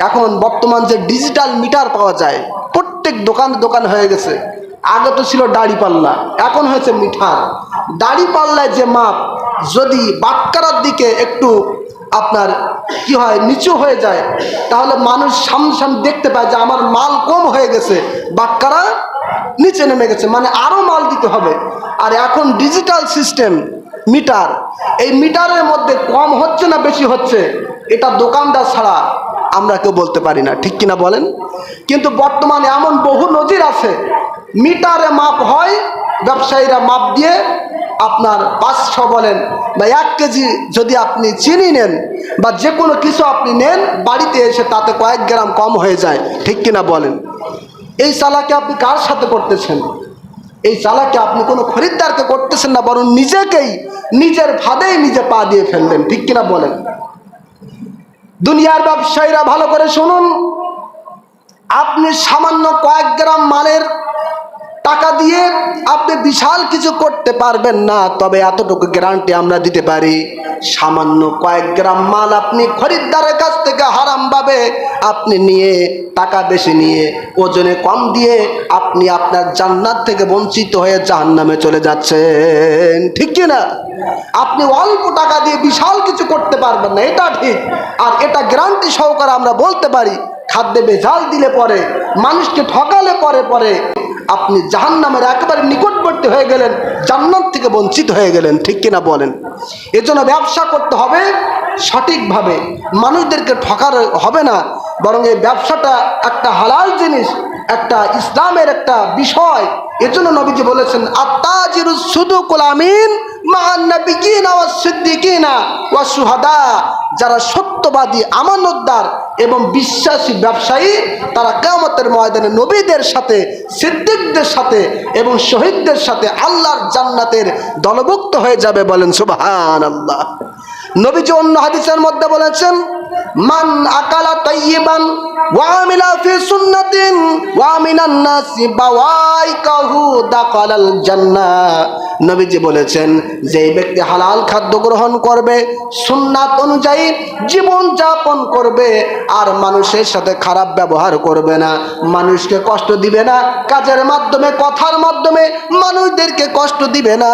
এখন বর্তমান যে ডিজিটাল মিটার পাওয়া যায়, প্রত্যেক দোকান দোকান হয়ে গেছে। আগে তো ছিল দাড়ি পাল্লা, এখন হয়েছে মিঠার। দাড়ি পাল্লায় যে মাপ, যদি বাক্কারার দিকে একটু আপনার কি হয়, নিচু হয়ে যায়, তাহলে মানুষ সামনে দেখতে পায় যে আমার মাল কম হয়ে গেছে। বাক্কারা নিচে নেমে গেছে মানে আরও মাল দিতে হবে। আর এখন ডিজিটাল সিস্টেম মিটার এই মিটারের মধ্যে কম হচ্ছে না বেশি হচ্ছে, এটা দোকানদার ছাড়া আমরা কেউ বলতে পারি না, ঠিক কিনা বলেন? কিন্তু বর্তমানে এমন বহু নজির আছে, মিটারে মাপ হয়, ব্যবসায়ীরা মাপ দিয়ে আপনার পাঁচশো বলেন বা এক কেজি যদি আপনি চিনি নেন বা যে কোনো কিছু আপনি নেন, বাড়িতে এসে তাতে কয়েক গ্রাম কম হয়ে যায়, ঠিক কিনা বলেন? এই চালাকি আপনি কার সাথে করতেছেন? এই চালাকি আপনি কোনো খরিদ্দারকে করতেছেন না, বরং নিজেকেই, নিজের ফাঁদেই নিজে পা দিয়ে ফেললেন, ঠিক কিনা বলেন? দুনিয়ার ব্যবসায়ীরা ভালো করে শুনুন। আপনি সামান্য কয়েক গ্রাম মালের টাকা দিয়ে আপনি বিশাল কিছু করতে পারবেন না, তবে এতটুকু গ্যারান্টি আমরা দিতে পারি। সামান্য কয়েক গ্রাম মাল আপনি খরিদ্দারের কাছ থেকে হারামভাবে আপনি নিয়ে টাকা বেশি নিয়ে ওজনে কম দিয়ে আপনি আপনার জান্নাত থেকে বঞ্চিত হয়ে জাহান্নামে চলে যাচ্ছেন। ঠিক কি না আপনি অল্প টাকা দিয়ে বিশাল পারবেন না, এটা ঠিক। আর এটা গ্যারান্টি সহকারে আমরা বলতে পারি, খাদ্যে বেজাল দিলে পরে, মানুষকে ঠকালে পরে পরে আপনি জাহান্নামের একেবারে নিকটবর্তী হয়ে গেলেন, জান্নাত থেকে বঞ্চিত হয়ে গেলেন, ঠিক কিনা বলেন? এজন্য ব্যবসা করতে হবে সঠিকভাবে। মানুষদেরকে ঠকার হবে না, বরং এই ব্যবসাটা একটা হালাল জিনিস, একটা ইসলামের একটা বিষয়। এজন্য নবীজি বলেছেন আত্মাজিরু শুধু কোলামিন যারা সত্যবাদী, আমানতদার এবং বিশ্বাসী ব্যবসায়ী, তারা কেমতের ময়দানে নবীদের সাথে, সিদ্দিকদের সাথে এবং শহীদদের সাথে আল্লাহর জান্নাতের দলভুক্ত হয়ে যাবে বলেন সুবাহান আল্লাহ নবীজি অন্য হাদিসের মধ্যে বলেছেন, মান আকালা তাইয়িবান ফি সুন্নাতিন ওয়া মিনান নাসি বাওয়াইকাহু দাখালাল জান্নাহ নবীজি বলেছেন যে ব্যক্তি হালাল খাদ্য গ্রহণ করবে, সুন্নাত অনুযায়ী জীবন যাপন করবে, আর মানুষের সাথে খারাপ ব্যবহার করবে না। মানুষকে কষ্ট দিবে না, কাজের মাধ্যমে, কথার মাধ্যমে মানুষদেরকে কষ্ট দিবে না।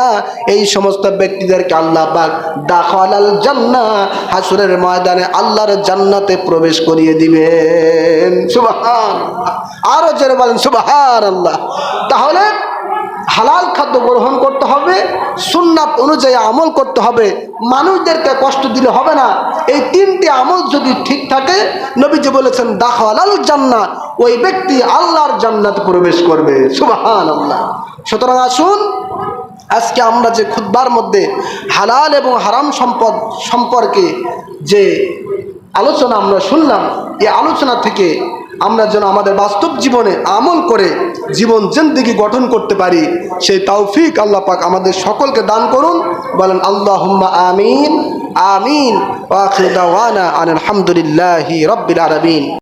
এই সমস্ত ব্যক্তিদেরকে আল্লাহ পাক দাখালাল জান্নাহ হাসুরের ময়দানে আল্লাহর জান্নাতে প্রবেশ করিয়ে দিবেন সুবহান। আরও জোরে বলেন সুবহান আল্লাহ তাহলে হালাল খাদ্য গ্রহণ করতে হবে, সুন্নাত অনুযায়ী আমল করতে হবে। মানুষদেরকে কষ্ট দিলে হবে না। এই তিনটি আমল যদি ঠিক থাকে, নবীজি বলেছেন, দাখালাল জান্নাত ওই ব্যক্তি আল্লাহর জান্নাত প্রবেশ করবে। সুবহান আল্লাহ সুতরাং আসুন, আজকে আমরা যে খুদ্বার মধ্যে হালাল এবং হারাম সম্পদ সম্পর্কে যে আলোচনা আমরা শুনলাম, এই আলোচনা থেকে আমরা যেন আমাদের বাস্তব জীবনে আমল করে জীবন জিন্দিগি গঠন করতে পারি, সেই তৌফিক আল্লাহ পাক আমাদের সকলকে দান করুন। বলেন আল্লাহ আমিন আমিন আলহামদুলিল্লাহ রব্বিল আলামিন।